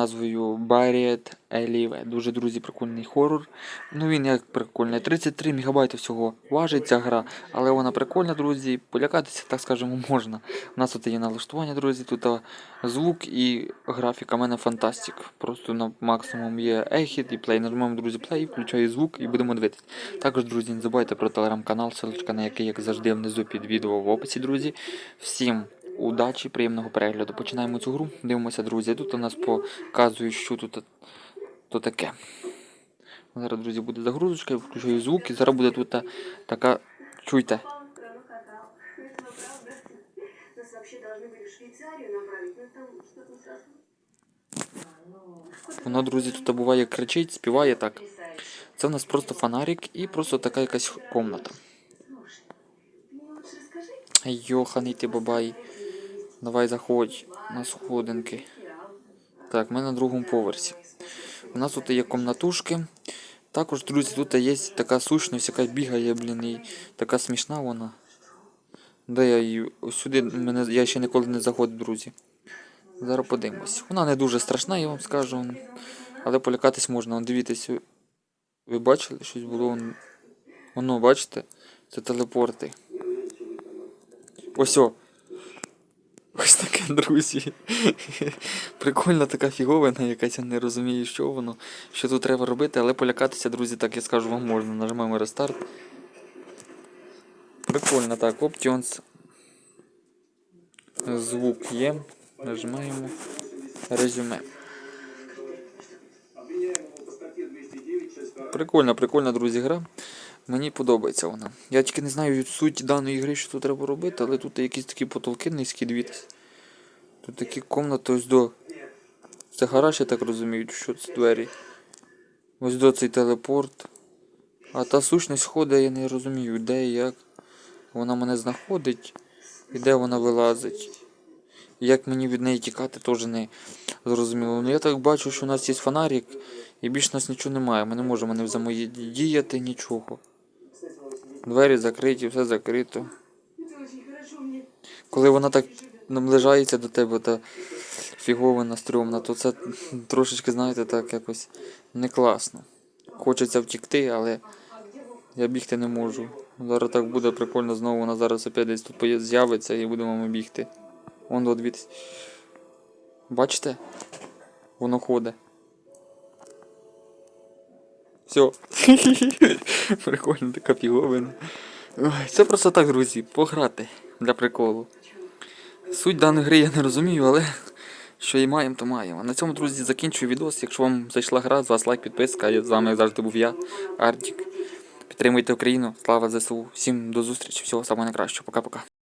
назвою Barriet Alive. Дуже, друзі, прикольний хорор. Ну він як прикольний. 33 МБ всього важить ця гра, але вона прикольна, друзі. Полякатися, так скажемо, можна. У нас тут є налаштування, друзі, тут звук і графіка. У мене фантастик. Просто на максимум є ехід і плей. Нажмемо, друзі, плей, включаю звук і будемо дивитися. Також, друзі, не забувайте про телеграм-канал, ссылочка на який, як завжди, внизу під відео в описі, друзі. Всім удачі, приємного перегляду. Починаємо цю гру. Дивимося, друзі. Тут у нас показує, що тут то таке. Зараз, друзі, буде загрузочка, я включаю звук, і зараз буде тут та- така. Чуйте. Пронахотал. Это правда. Нас вообще должны были в Швейцарию направить, но там что-то со... Воно, друзі, тут буває кричить, співає так. Це в нас просто фонарик і просто така якась комната. Слушай, ты мне лучше расскажи. Йоханий ти бабай. Давай заходь на сходинки. Так, ми на другому поверсі. У нас тут є комнатушки. Також, друзі, тут є така сущність, яка бігає, блін, і така смішна вона. Де я її? Ось сюди мене, я ще ніколи не заходив, друзі. Зараз подивимось. Вона не дуже страшна, я вам скажу. Але полякатись можна. Дивіться, ви- бачили, щось було. Вон- Воно, бачите? Це телепорти. Ось о. Ось таке, друзі. Прикольна така фіговина, якась я не розумію, що воно, що тут треба робити, але полякатися, друзі, так я скажу вам можна. Нажимаємо рестарт. Прикольно так, Options. Звук є. Нажимаємо резюме. Прикольна, прикольна, друзі, гра. Мені подобається вона. Я тільки не знаю суть даної гри, що тут треба робити, але тут якісь такі потолки низькі, дивіться. Тут такі комнати ось до. Це гараж, я так розумію, що це двері. Ось до цей телепорт. А та сущність ходить, я не розумію, де і як. Вона мене знаходить і де вона вилазить. Як мені від неї тікати, теж не зрозуміло. Ну я так бачу, що у нас є фонарик, і більше нас нічого немає. Ми не можемо не взаємодіяти нічого. Двері закриті, все закрито. Мне. Коли вона так наближається до тебе та фіговина стрьомна, то це трошечки, знаєте, так якось не класно. Хочеться втікти, але я бігти не можу. Зараз так буде прикольно знову, вона зараз опять десь тут з'явиться і будемо ми бігти. Вон от дивіться. Бачите? Воно ходить. Все. Прикольно така фіговина. Ой, Це просто так, друзі, пограти для приколу. Суть даної гри я не розумію, але що і маємо, то маємо. На цьому, друзі, закінчую відос. Якщо вам зайшла гра, з вас лайк, підписка. Я з вами як завжди був я, Артік. Підтримуйте Україну. Слава ЗСУ. Всім до зустрічі. Всього найкращого. Пока-пока.